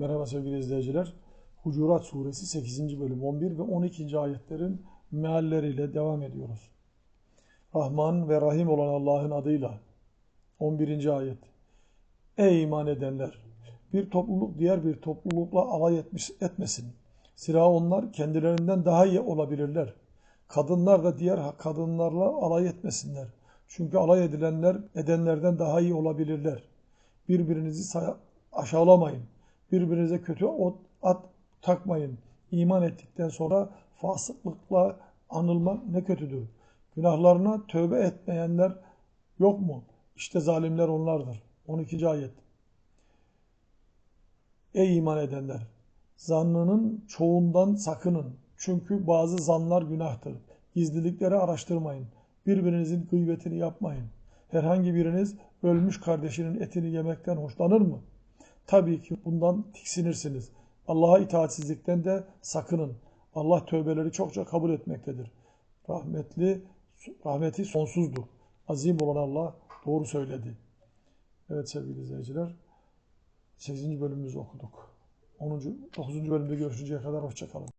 Merhaba sevgili izleyiciler. Hucurat Suresi 8. bölüm 11 ve 12. ayetlerin mealleriyle devam ediyoruz. Rahman ve Rahim olan Allah'ın adıyla 11. ayet. Ey iman edenler! Bir topluluk diğer bir toplulukla alay etmiş, etmesin. Zira onlar kendilerinden daha iyi olabilirler. Kadınlar da diğer kadınlarla alay etmesinler. Çünkü alay edilenler edenlerden daha iyi olabilirler. Birbirinizi aşağılamayın. Birbirinize kötü ot, at takmayın. İman ettikten sonra fasıklıkla anılmak ne kötüdür. Günahlarına tövbe etmeyenler yok mu? İşte zalimler onlardır. 12. ayet. Ey iman edenler! Zannının çoğundan sakının. Çünkü bazı zanlar günahtır. Gizlilikleri araştırmayın. Birbirinizin gıybetini yapmayın. Herhangi biriniz ölmüş kardeşinin etini yemekten hoşlanır mı? Tabii ki bundan tiksinirsiniz. Allah'a itaatsizlikten de sakının. Allah tövbeleri çokça kabul etmektedir. Rahmetli, rahmeti sonsuzdur. Azim olan Allah doğru söyledi. Evet sevgili izleyiciler, 8. bölümümüzü okuduk. 10. 9. bölümde görüşünceye kadar hoşçakalın.